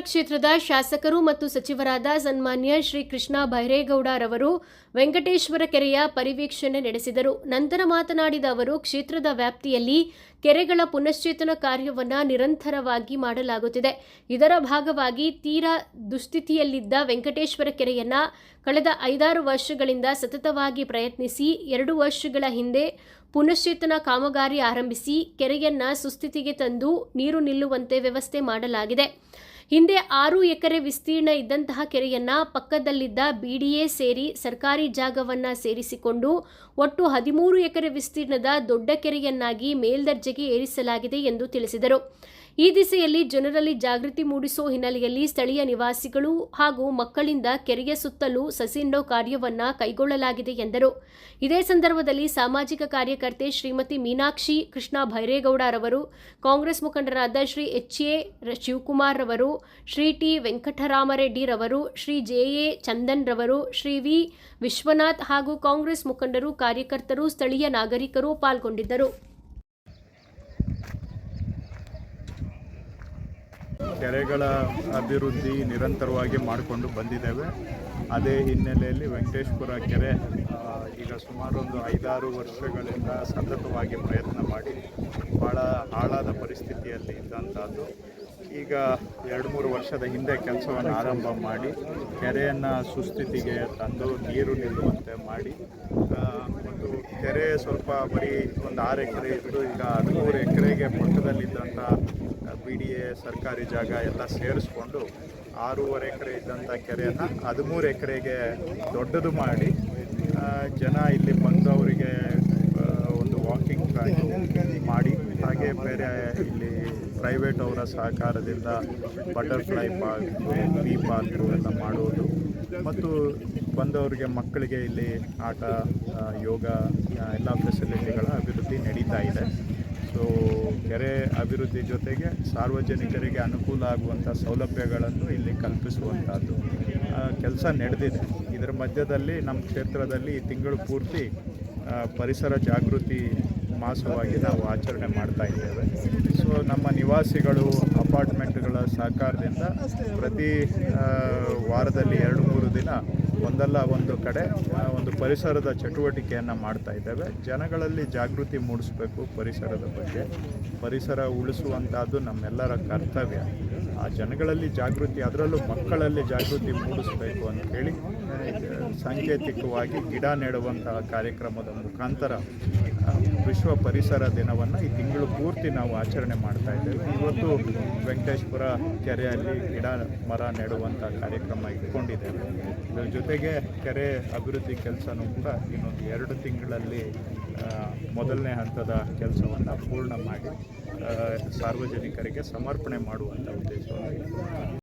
ಕ್ಷೇತ್ರದ ಶಾಸಕರು ಮತ್ತು ಸಚಿವರಾದ ಸನ್ಮಾನ್ಯ ಶ್ರೀ ಕೃಷ್ಣ ಬೈರೇಗೌಡರವರು ವೆಂಕಟೇಶ್ವರ ಕೆರೆಯ ಪರಿವೀಕ್ಷಣೆ ನಡೆಸಿದರು. ನಂತರ ಮಾತನಾಡಿದ ಅವರು, ಕ್ಷೇತ್ರದ ವ್ಯಾಪ್ತಿಯಲ್ಲಿ ಕೆರೆಗಳ ಪುನಶ್ಚೇತನ ಕಾರ್ಯವನ್ನು ನಿರಂತರವಾಗಿ ಮಾಡಲಾಗುತ್ತಿದೆ. ಇದರ ಭಾಗವಾಗಿ ತೀರಾ ದುಸ್ಥಿತಿಯಲ್ಲಿದ್ದ ವೆಂಕಟೇಶ್ವರ ಕೆರೆಯನ್ನು ಕಳೆದ ಐದಾರು ವರ್ಷಗಳಿಂದ ಸತತವಾಗಿ ಪ್ರಯತ್ನಿಸಿ, ಎರಡು ವರ್ಷಗಳ ಹಿಂದೆ ಪುನಶ್ಚೇತನ ಕಾಮಗಾರಿ ಆರಂಭಿಸಿ, ಕೆರೆಯನ್ನು ಸುಸ್ಥಿತಿಗೆ ತಂದು ನೀರು ನಿಲ್ಲುವಂತೆ ವ್ಯವಸ್ಥೆ ಮಾಡಲಾಗಿದೆ. ಹಿಂದೆ ಆರು ಎಕರೆ ವಿಸ್ತೀರ್ಣ ಇದ್ದಂತಹ ಕೆರೆಯನ್ನ ಪಕ್ಕದಲ್ಲಿದ್ದ ಬಿಡಿಎ ಸೇರಿ ಸರ್ಕಾರಿ ಜಾಗವನ್ನ ಸೇರಿಸಿಕೊಂಡು ಒಟ್ಟು ಹದಿಮೂರು ಎಕರೆ ವಿಸ್ತೀರ್ಣದ ದೊಡ್ಡ ಕೆರೆಯನ್ನಾಗಿ ಮೇಲ್ದರ್ಜೆಗೆ ಏರಿಸಲಾಗಿದೆ ಎಂದು ತಿಳಿಸಿದರು. ಈ ದಿಸೆಯಲ್ಲಿ ಜನರಲ್ಲಿ ಜಾಗೃತಿ ಮೂಡಿಸುವ ಹಿನ್ನೆಲೆಯಲ್ಲಿ ಸ್ಥಳೀಯ ನಿವಾಸಿಗಳು ಹಾಗೂ ಮಕ್ಕಳಿಂದ ಕೆರೆಯ ಸುತ್ತಲೂ ಸಸಿಂಡೋ ಕಾರ್ಯವನ್ನು ಕೈಗೊಳ್ಳಲಾಗಿದೆ ಎಂದರು. ಇದೇ ಸಂದರ್ಭದಲ್ಲಿ ಸಾಮಾಜಿಕ ಕಾರ್ಯಕರ್ತೆ ಶ್ರೀಮತಿ ಮೀನಾಕ್ಷಿ ಕೃಷ್ಣ ಭೈರೇಗೌಡರವರು, ಕಾಂಗ್ರೆಸ್ ಮುಖಂಡರಾದ ಶ್ರೀ ಎಚ್ ಎ ಶಿವಕುಮಾರ್ ರವರು ಶ್ರೀ ಟಿ ವೆಂಕಟರಾಮರೆಡ್ಡಿ ರವರು ಶ್ರೀ ಜೆ ಎ ಚಂದನ್ ರವರು ಶ್ರೀ ವಿ ವಿಶ್ವನಾಥ್ ಹಾಗೂ ಕಾಂಗ್ರೆಸ್ ಮುಖಂಡರು, ಕಾರ್ಯಕರ್ತರು, ಸ್ಥಳೀಯ ನಾಗರಿಕರು ಪಾಲ್ಗೊಂಡಿದ್ದರು. ಕೆರೆಗಳ ಅಭಿವೃದ್ಧಿ ನಿರಂತರವಾಗಿ ಮಾಡಿಕೊಂಡು ಬಂದಿದ್ದೇವೆ. ಅದೇ ಹಿನ್ನೆಲೆಯಲ್ಲಿ ವೆಂಕಟೇಶ್ಪುರ ಕೆರೆ ಈಗ ಸುಮಾರು ಒಂದು ಐದಾರು ವರ್ಷಗಳಿಂದ ಸತತವಾಗಿ ಪ್ರಯತ್ನ ಮಾಡಿ ಭಾಳ ಹಾಳಾದ ಪರಿಸ್ಥಿತಿಯಲ್ಲಿ ಇದ್ದಂಥದ್ದು ಈಗ ಎರಡು ಮೂರು ವರ್ಷದ ಹಿಂದೆ ಕೆಲಸವನ್ನು ಆರಂಭ ಮಾಡಿ ಕೆರೆಯನ್ನು ಸುಸ್ಥಿತಿಗೆ ತಂದು ನೀರು ನಿಲ್ಲುವಂತೆ ಮಾಡಿ ಒಂದು ಕೆರೆ ಸ್ವಲ್ಪ ಬರೀ ಒಂದು ಆರು ಎಕರೆ ಇದ್ದು ಈಗ ಹದಿಮೂರು ಎಕರೆಗೆ ಪಕ್ಕದಲ್ಲಿದ್ದಂಥ ಬಿ ಡಿ ಎ ಸರ್ಕಾರಿ ಜಾಗ ಎಲ್ಲ ಸೇರಿಸ್ಕೊಂಡು ಆರೂವರೆ ಎಕರೆ ಇದ್ದಂಥ ಕೆರೆಯನ್ನು ಹದಿಮೂರು ಎಕರೆಗೆ ದೊಡ್ಡದು ಮಾಡಿ ಜನ ಇಲ್ಲಿ ಬಂದವರಿಗೆ ಒಂದು ವಾಕಿಂಗ್ ಟ್ರ್ಯಾಕ್ ಮಾಡಿ, ಹಾಗೆ ಬೇರೆ ಇಲ್ಲಿ ಪ್ರೈವೇಟ್ ಅವರ ಸಹಕಾರದಿಂದ ಬಟರ್ಫ್ಲೈ ಪಾರ್ಕ್ ಬಿ ಪಾರ್ಕ್ ಎಲ್ಲ ಮಾಡುವುದು. ಮತ್ತು ಬಂದವರಿಗೆ ಮಕ್ಕಳಿಗೆ ಇಲ್ಲಿ ಆಟ ಯೋಗ ಎಲ್ಲ ಫೆಸಿಲಿಟಿಗಳ ಅಭಿವೃದ್ಧಿ ನಡೀತಾ ಇದೆ. ಸೊ ಕೆರೆ ಅಭಿವೃದ್ಧಿ ಜೊತೆಗೆ ಸಾರ್ವಜನಿಕರಿಗೆ ಅನುಕೂಲ ಆಗುವಂಥ ಸೌಲಭ್ಯಗಳನ್ನು ಇಲ್ಲಿ ಕಲ್ಪಿಸುವಂಥದ್ದು ಕೆಲಸ ನಡೆದಿದೆ. ಇದರ ಮಧ್ಯದಲ್ಲಿ ನಮ್ಮ ಕ್ಷೇತ್ರದಲ್ಲಿ ತಿಂಗಳು ಪೂರ್ತಿ ಪರಿಸರ ಜಾಗೃತಿ ಮಾಸವಾಗಿ ನಾವು ಆಚರಣೆ ಮಾಡ್ತಾ ಇದ್ದೇವೆ. ನಮ್ಮ ನಿವಾಸಿಗಳು ಅಪಾರ್ಟ್ಮೆಂಟ್ಗಳ ಸಹಕಾರದಿಂದ ಪ್ರತಿ ವಾರದಲ್ಲಿ ಎರಡು ಮೂರು ದಿನ ಒಂದಲ್ಲ ಒಂದು ಕಡೆ ಒಂದು ಪರಿಸರದ ಚಟುವಟಿಕೆಯನ್ನು ಮಾಡ್ತಾ ಇದ್ದೇವೆ. ಜನಗಳಲ್ಲಿ ಜಾಗೃತಿ ಮೂಡಿಸಬೇಕು ಪರಿಸರದ ಬಗ್ಗೆ. ಪರಿಸರ ಉಳಿಸುವಂಥದ್ದು ನಮ್ಮೆಲ್ಲರ ಕರ್ತವ್ಯ. ಆ ಜನಗಳಲ್ಲಿ ಜಾಗೃತಿ ಅದರಲ್ಲೂ ಮಕ್ಕಳಲ್ಲಿ ಜಾಗೃತಿ ಮೂಡಿಸಬೇಕು ಅಂತ ಹೇಳಿ ಆ, ಸಾಂಕೇತಿಕವಾಗಿ ಗಿಡ ನೆಡುವಂತಹ ಕಾರ್ಯಕ್ರಮದ ಮುಖಾಂತರ ವಿಶ್ವ ಪರಿಸರ ದಿನವನ್ನು ಈ ತಿಂಗಳು ನಾವು ಆಚರಣೆ ಮಾಡ್ತಾ ಇದ್ದೇವೆ. ಇವತ್ತು ವೆಂಕಟೇಶ್ವರ ಕೆರೆಯಲ್ಲಿ ಗಿಡ, ಮರ ನೆಡುವಂಥ ಕಾರ್ಯಕ್ರಮ ಇಟ್ಕೊಂಡಿದ್ದೇವೆ. ಇದರ ಜೊತೆಗೆ ಕೆರೆ ಅಭಿವೃದ್ಧಿ ಕೆಲಸನೂ ಕೂಡ ಇನ್ನೊಂದು ಎರಡು ತಿಂಗಳಲ್ಲಿ ಮೊದಲನೇ ಹಂತದ ಕೆಲಸವನ್ನು ಪೂರ್ಣ ಮಾಡಿ ಸಾರ್ವಜನಿಕರಿಗೆ ಸಮರ್ಪಣೆ ಮಾಡುವಂಥ ಉದ್ದೇಶವನ್ನು